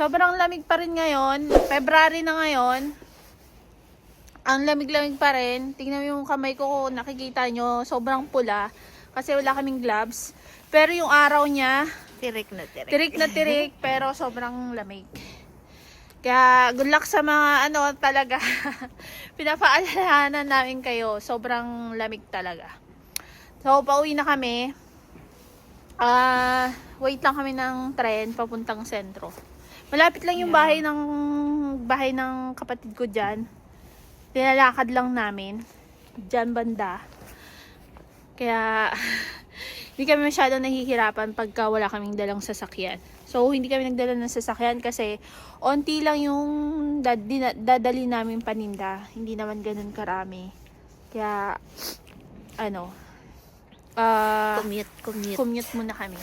Sobrang lamig pa rin ngayon. February na ngayon. Ang lamig-lamig pa rin. Tingnan mo yung kamay ko kung nakikita nyo. Sobrang pula. Kasi wala kaming gloves. Pero yung araw niya, Tirik na tirik. tirik na tirik. pero sobrang lamig. Kaya good luck sa mga ano talaga. Pinapaalalahanan namin kayo. Sobrang lamig talaga. So, pauwi na kami. Ah, wait lang kami ng tren papuntang sentro. Malapit lang yung bahay ng bahay ng kapatid ko diyan. Tinalakad lang namin diyan banda. Kaya hindi kami masyadong nahihirapan pagka wala kaming dalang sasakyan. So, hindi kami nagdala ng sasakyan kasi onti lang yung dadali namin paninda. Hindi naman ganun karami. Kaya, ano, ah, Commute, commute. commute muna kami.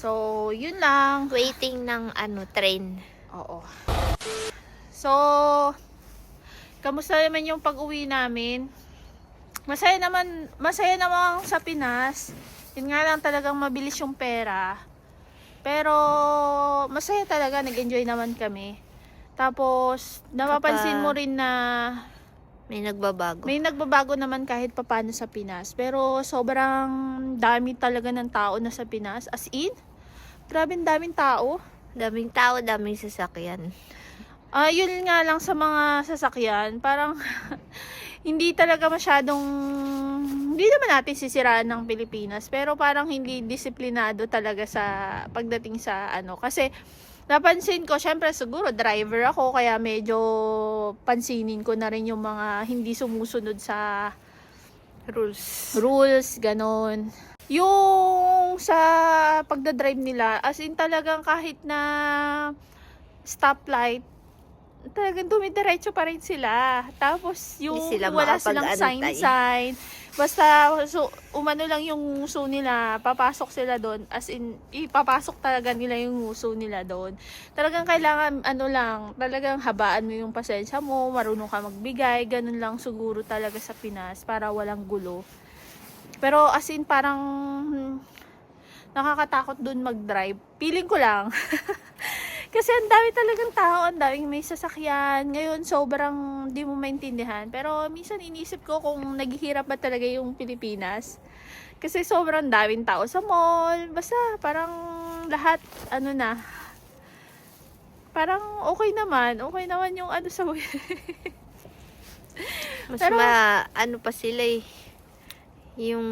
So, yun lang. Waiting ng ano, train. Oo. So, kamusta naman yung pag-uwi namin? Masaya naman, masaya naman sa Pinas. Yun nga lang talagang mabilis yung pera. Pero, masaya talaga. Nag-enjoy naman kami. Tapos, napapansin mo rin na May nagbabago. may nagbabago naman kahit papano sa Pinas. Pero sobrang dami talaga ng tao na sa Pinas. As in, grabe daming tao. Daming tao, daming sasakyan. Ah, yun nga lang sa mga sasakyan, parang hindi talaga masyadong hindi naman natin sisiraan ng Pilipinas, pero parang hindi disiplinado talaga sa pagdating sa ano kasi napansin ko, syempre siguro driver ako kaya medyo pansinin ko na rin yung mga hindi sumusunod sa Rules. rules, ganon. Yung sa pagdadrive nila, as in talagang kahit na stoplight, talagang dumidiretso pa rin sila. Tapos yung sila wala silang sign-sign. Basta so, umano lang yung uso nila, papasok sila doon. As in, ipapasok talaga nila yung uso nila doon. Talagang kailangan, ano lang, talagang habaan mo yung pasensya mo, marunong ka magbigay, ganun lang siguro talaga sa Pinas para walang gulo. Pero as in, parang nakakatakot doon mag-drive. Feeling ko lang. Kasi ang dami talagang tao, ang daming may sasakyan. Ngayon, sobrang di mo maintindihan. Pero minsan inisip ko kung naghihirap ba talaga yung Pilipinas. Kasi sobrang daming tao sa mall. Basta parang lahat, ano na, parang okay naman. Okay naman yung ano sa Mas Pero- ma, ano pa sila eh. Yung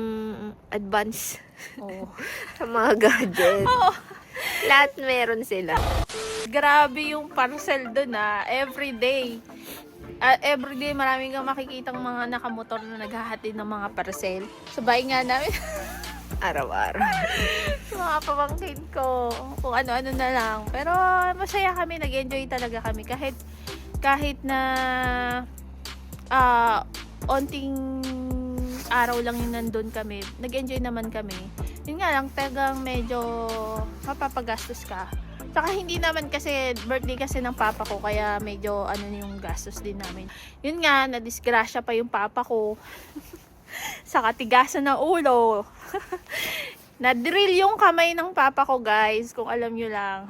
advance Oo. sa mga gadget. Oo. Lahat meron sila. Grabe yung parcel doon ah. Every day. Ah, every day maraming kang makikitang mga nakamotor na naghahatid ng mga parcel. Sabay nga namin Araw-araw. mga pamangkin ko. Kung ano-ano na lang. Pero masaya kami. Nag-enjoy talaga kami. Kahit kahit na ah onting araw lang yung nandun kami. Nag-enjoy naman kami. Yun nga lang, tagang medyo mapapagastos ka. Saka hindi naman kasi birthday kasi ng papa ko kaya medyo ano yung gastos din namin. Yun nga, nadisgrasya pa yung papa ko. sa katigasan ng ulo. Na-drill yung kamay ng papa ko, guys, kung alam nyo lang.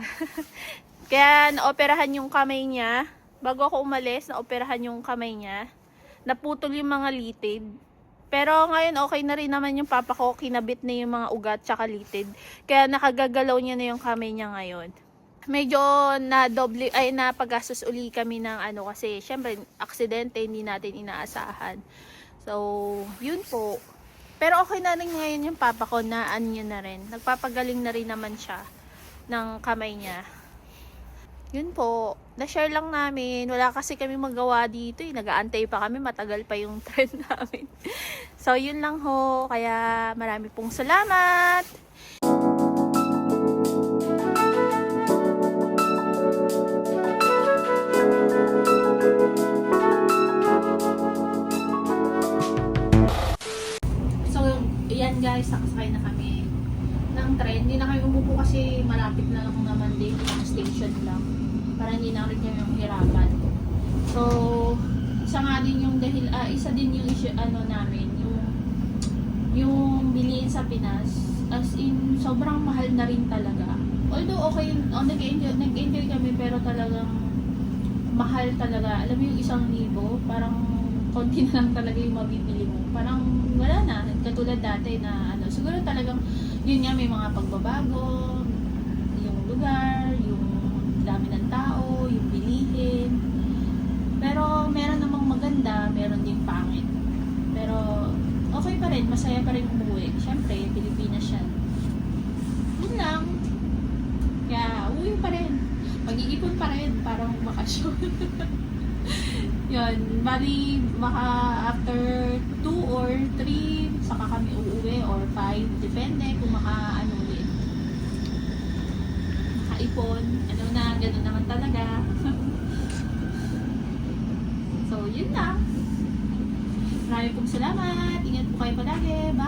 Kaya naoperahan yung kamay niya. Bago ako umalis, naoperahan yung kamay niya. Naputol yung mga litid. Pero ngayon okay na rin naman yung papa ko, kinabit na yung mga ugat tsaka litid. Kaya nakagagalaw niya na yung kamay niya ngayon. Medyo na doble ay napagastos uli kami ng ano kasi syempre aksidente hindi natin inaasahan. So, yun po. Pero okay na rin ngayon yung papa ko na ano na rin. Nagpapagaling na rin naman siya ng kamay niya. Yun po. Na-share lang namin. Wala kasi kami magawa dito. Eh. Nag-aantay pa kami. Matagal pa yung trend namin. So, yun lang ho. Kaya marami pong salamat. Kasi malapit na lang naman din yung station lang. Para hindi na rin kami mahirapan. So, isa nga din yung dahil, ah, isa din yung issue, ano namin, yung yung bilihin sa Pinas. As in, sobrang mahal na rin talaga. although okay, oh, nag-enjoy, nag-enjoy kami pero talagang mahal talaga. Alam mo yung isang libo, parang konti na lang talaga yung mabibili mo. Parang wala na, katulad dati na ano, siguro talagang yun nga may mga pagbabago, yung lugar, yung dami ng tao, yung bilihin. Pero meron namang maganda, meron din pangit. Pero okay pa rin, masaya pa rin umuwi. Siyempre, Pilipinas siya. Yun lang. Kaya, uwi pa rin. Mag-iipon pa rin, parang bakasyon. Yun, bali, baka after 2 or 3, saka kami uuwi, or 5, depende kung maka, ano ulit. Makaipon, ano na, gano'n naman talaga. so, yun lang. Maraming pong salamat. Ingat po kayo palagi. Bye!